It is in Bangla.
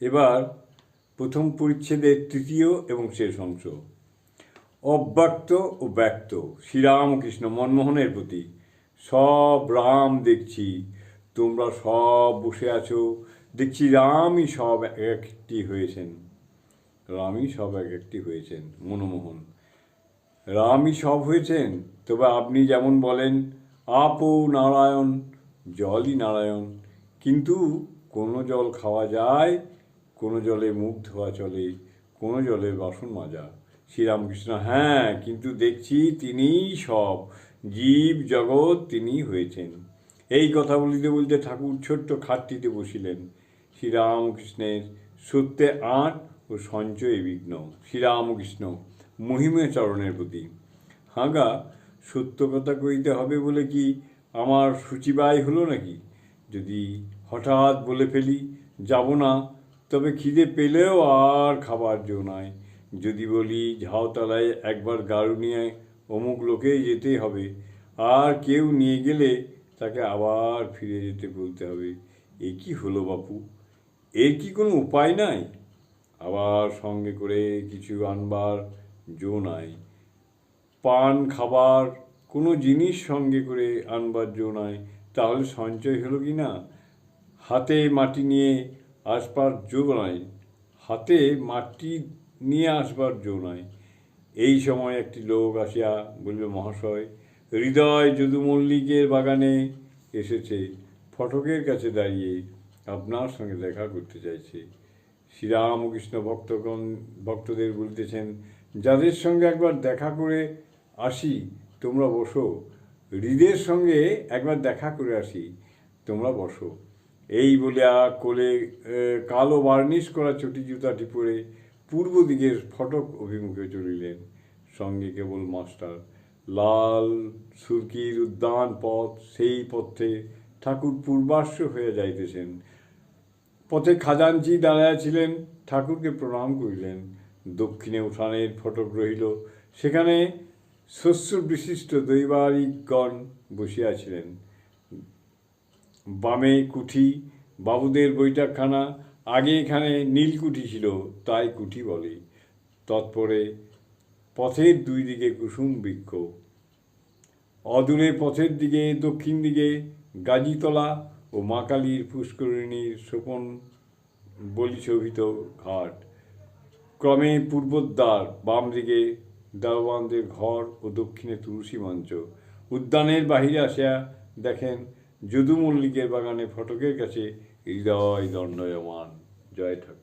এবার প্রথম পরিচ্ছেদের তৃতীয় এবং শেষ অংশ। অব্যক্ত ও ব্যক্ত শ্রীরামকৃষ্ণ মনমোহনের প্রতি সব রাম দেখছি, তোমরা সব বসে আছো, দেখছি রামই সব এক একটি হয়েছেন। রামই সব এক একটি হয়েছেন মনমোহন। রামই সব হয়েছেন? তবে আপনি যেমন বলেন আপও নারায়ণ, জলই নারায়ণ, কিন্তু কোনো জল খাওয়া যায় কোনো জলে মুখ ধোয়া চলে, কোনো জলে বাসন মাজা। শ্রীরামকৃষ্ণ হ্যাঁ কিন্তু দেখছি তিনিই সব, জীব জগৎ তিনি হয়েছেন। এই কথা বলিতে বলতে ঠাকুর ছোট্ট খাটটিতে বসিলেন। শ্রীরামকৃষ্ণের সত্যে আট ও সঞ্চয়ে বিঘ্ন। শ্রীরামকৃষ্ণ, মহিমে চরণের প্রতি। হাগা, সত্য কথা কইতে হবে বলে কি আমার সূচিবাই হলো নাকি? যদি হঠাৎ বলে ফেলি, যাব না। তবে খিদে পেলেও আর খাবার জো নাই। যদি বলি, ঝাউতলায় একবার গাড়ু নিয়ে অমুক লোকেই যেতে হবে। আর কেউ নিয়ে গেলে তাকে আবার ফিরে যেতে বলতে হবে। এ কি হলো বাপু? এর কি কোনো উপায় নাই? আবার সঙ্গে করে কিছু আনবার জো নাই। পান, খাবার, কোনো জিনিস সঙ্গে করে আনবার জো নাই। তাহলে সঞ্চয় হলো কি না? হাতে মাটি নিয়ে আসবার জো নাই। হাতে মাটি নিয়ে আসবার জো নাই। এই সময় একটি লোক আসিয়া বলিল, মহাশয়, হৃদয় যদু মল্লিকের বাগানে এসেছে। ফটকের কাছে দাঁড়িয়ে আপনার সঙ্গে দেখা করতে চাইছে। শ্রীরামকৃষ্ণ ভক্তগণ, ভক্তদের বলিতেছেন, যাদের সঙ্গে একবার দেখা করে আসি, তোমরা বসো। হৃদের সঙ্গে একবার দেখা করে আসি, তোমরা বসো। এই বলিয়া কোলে কালো বার্নিশ করা চটি জুতাটি পরে পূর্ব দিকের ফটক অভিমুখে চলিলেন। সঙ্গে কেবল মাস্টার। লাল সুরকির উদ্যান পথ, সেই পথে ঠাকুর পূর্বাশ্ব হয়ে যাইতেছেন। পথে খাজানচি দাঁড়াইয়া ছিলেন, ঠাকুরকে প্রণাম করিলেন। দক্ষিণে উঠানের ফটক রহিল, সেখানে শস্য বিশিষ্ট দৈবারিকগণ বসিয়াছিলেন বামে কুঠি, বাবুদের বৈঠকখানা, আগে এখানে নীলকুঠি ছিল, তাই কুঠি বলে। তৎপরে পথের দুই দিকে কুসুম বৃক্ষ। অদূরে পথের দিকে, দক্ষিণ দিকে গাজীতলা ও মা কালীর পুষ্করিণীর সোপন বলিশোভিত ঘাট। ক্রমে পূর্বোদ্বার বাম দিকে দারোয়ানদের ঘর ও দক্ষিণে তুলসী মঞ্চ। উদ্যানের বাহিরে আসিয়া দেখেন যদু মল্লিকের বাগানে ফটকের কাছে হৃদয় দণ্ডয়মান। জয় ঠাকুর।